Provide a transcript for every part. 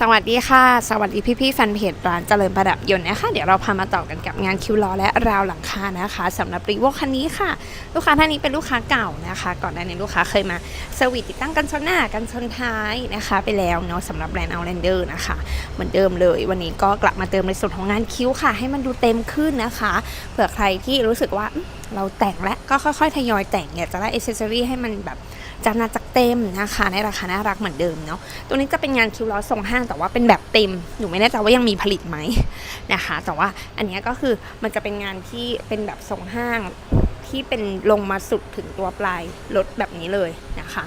สวัสดีค่ะ สวัสดีพี่ๆแฟนเพจร้านเจริญประดับยนต์นะคะ เดี๋ยวเราพามาต่อกันกับงานคิวล้อและราวหลังคานะคะสำหรับรีโวคันนี้ค่ะ ลูกค้าท่านนี้เป็นลูกค้าเก่านะคะ ก่อนหน้านี้ลูกค้าเคยมาเซอร์วิสติดตั้งกันชนหน้ากันชนท้ายนะคะ ไปแล้วเนาะสำหรับแบรนด์ Outlander นะคะ เหมือนเดิมเลย วันนี้ก็กลับมาเติมในส่วนของงานคิ้วค่ะ ให้มันดูเต็มขึ้นนะคะเผื่อใครที่รู้สึกว่าเราแต่งแล้วก็ค่อยๆทยอยแต่งเนี่ยจะได้อิสเซอรี่ให้มันแบบ จานาจักเต็มนะคะ ในราคาน่ารักเหมือนเดิมเนาะตัวนี้จะเป็นงานคิวล้อส่งห้างแต่ว่าเป็นแบบเต็มหนูไม่แน่ใจว่ายังมีผลิตไหมนะคะ แต่ว่าอันนี้ก็คือมันจะเป็นงานที่เป็นแบบส่งห้างที่เป็นลงมาสุดถึงตัวปลายรถแบบนี้เลยนะคะ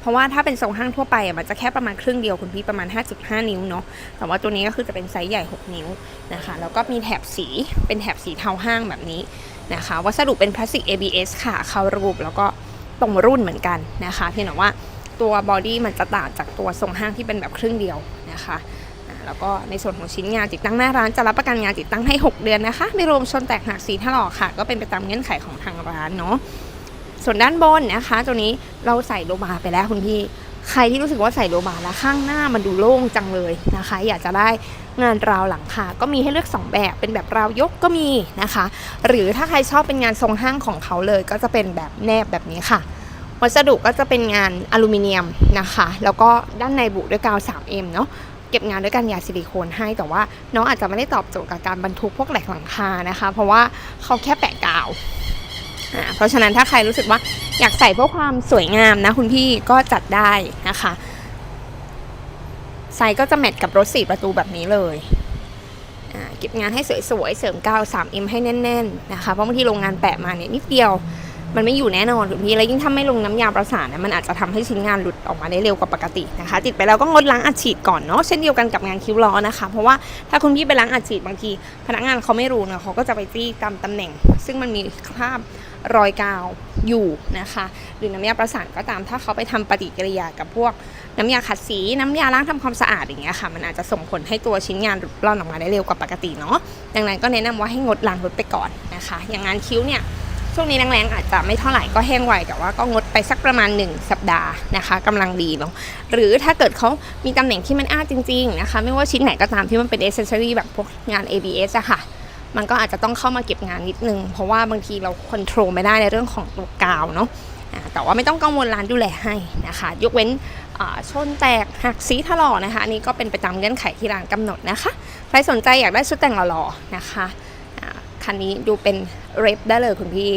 เพราะว่าถ้าเป็นทรงห้างทั่วไปมันจะแค่ประมาณครึ่งเดียวคุณพี่ประมาณ 5.5 นิ้วเนาะแต่ว่าตัวนี้ก็คือจะเป็นไซส์ใหญ่ 6 นิ้วนะคะ แล้วก็มีแถบสีเป็นแถบสีเทาห้างแบบนี้นะคะ วัสดุเป็นพลาสติก ABS ค่ะ เข้ารูปแล้วก็ ตรงรุ่นเหมือนกันนะคะ เพียงแต่ว่าตัวบอดี้มันจะต่างจากตัวทรงห้างที่เป็นแบบครึ่งเดียวนะคะแล้วก็ในส่วนของชิ้นงานติดตั้งหน้าร้านจะรับประกันงานติดตั้งให้ 6 เดือนนะคะ ไม่รวมชนแตกหักสีถลอกค่ะ ก็เป็นไปตามเงื่อนไขของทางร้านเนาะส่วนด้านบนนะคะ ตัวนี้เราใส่โลบาไปแล้วคุณพี่ ใครที่รู้สึกว่าใส่โลบาร์แล้วข้างหน้ามันดูโล่งจังเลยนะคะ อยากจะได้งานราวหลังคา ก็มีให้เลือก 2 แบบเป็นแบบราวยกก็มีนะคะ หรือถ้าใครชอบเป็นงานทรงห้างของเขาเลย ก็จะเป็นแบบแนบแบบนี้ค่ะ วัสดุก็จะเป็นงานอลูมิเนียมนะคะ แล้วก็ด้านในบุด้วยกาว 3M เนาะเก็บงานด้วยกันยาซิลิโคนให้แต่ว่าน้องอาจจะไม่ได้ตอบโจทย์กับการบรรทุกพวกแหลกหลังคานะคะ เพราะว่าเขาแค่แปะกาว เพราะฉะนั้นถ้าใครรู้สึกว่าอยากใส่เพื่อความสวยงามนะคุณพี่ก็จัดได้นะคะไซส์ก็จะแมทกับรถสี่ประตูแบบนี้เลยเก็บงานให้สวยๆ เสริมกาว 3M ให้แน่นๆนะคะ เพราะบางทีโรงงานแปะมาเนี่ยนิดเดียว มันไม่อยู่แน่นอนคุณพี่ แล้วยิ่งถ้าไม่ลงน้ำยาประสานนะมันอาจจะทำให้ชิ้นงานหลุดออกมาได้เร็วกว่าปกตินะคะ ติดไปแล้วก็งดล้างอัดฉีดก่อนเนาะ เช่นเดียวกันกับงานคิ้วล้อนะคะ เพราะว่าถ้าคุณพี่ไปล้างอัดฉีดบางที พนักงานเขาไม่รู้นะเขาก็จะไปจี้ตามตำแหน่ง ซึ่งมันมีคราบ รอยกาวอยู่นะคะ หรือน้ำยาประสานก็ตามถ้าเขาไปทำปฏิกิริยากับพวกน้ำยาขัดสี น้ำยาล้างทำความสะอาดอย่างเงี้ยค่ะ มันอาจจะส่งผลให้ตัวชิ้นงานร่อนออกมาได้เร็วกว่าปกติเนาะดังนั้นก็แนะนำว่าให้งดล้างรถไปก่อนนะคะ อย่างงานคิ้วเนี่ยช่วงนี้แรงๆอาจจะไม่เท่าไหร่ก็แห้งไวแต่ว่าก็งดไปสักประมาณ 1 สัปดาห์นะคะกำลังดีเนาะหรือถ้าเกิดเขามีตำแหน่งที่มันอ้าจริง ๆนะคะ ไม่ว่าชิ้นไหนก็ตามที่มันเป็นเอเซสซอรี่แบบพวกงาน ABS อะค่ะ มันก็อาจจะต้องเข้ามาเก็บงานนิดนึง เพราะว่าบางทีเราควบคุมไม่ได้ในเรื่องของตัวกาวเนาะแต่ว่าไม่ต้องกังวลร้านดูแลให้นะคะ ยกเว้นชนแตกหักสีถลอกนะคะอันนี้ก็เป็นไปตามเงื่อนไขที่ร้านกำหนดนะคะ ใครสนใจอยากได้ชุดแต่งหล่อๆนะคะคันนี้ดูเป็นเรฟได้เลยคุณพี่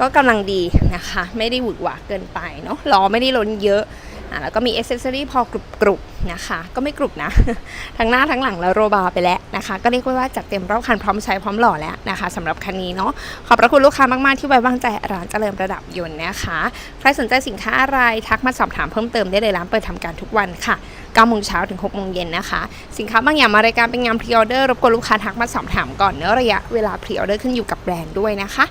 ก็กำลังดีนะคะ ไม่ได้หวือหวาเกินไปเนาะล้อไม่ได้ล้นเยอะ แล้วก็มีอ c เซสซอรี่พอกรุบกรุบๆนะคะ ก็ไม่กรุบนะ ทั้งหน้าทั้งหลังแล้วโรบาร์ไปแล้วนะคะ ก็เรียกว่าจัดเต็มรอบคันพร้อมใช้พร้อมหล่อแล้วนะคะสำหรับคันนี้เนาะขอบพระคุณลูกค้ามาก ๆ ที่ไว้วางใจร้านเจริญประดับยนต์นะคะ ใครสนใจสินค้าอะไรทักมาสอบถามเพิ่มเติมได้เลยร้านเปิดทำการทุกวันค่ะ9โมงเช้าถึง6โมงเย็นนะคะ สินค้าบางอย่างมารายการเป็นงานพรีออเดอร์รบกวนลูกค้าทักมาสอบถามก่อนเนื้อระยะเวลาพรีออเดอร์ขึ้นอยู่กับแบรนด์ด้วยนะคะ